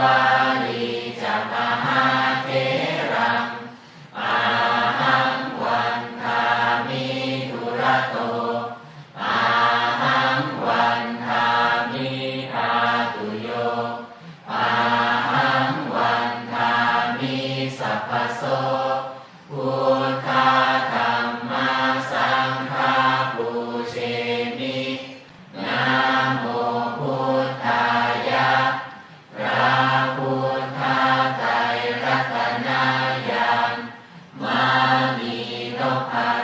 วาลีจะมาเทรัอาหังวันทามิทุระโตอาหังวันทามิธาตุโยอาหังวันทามิสัพพโส Elohai.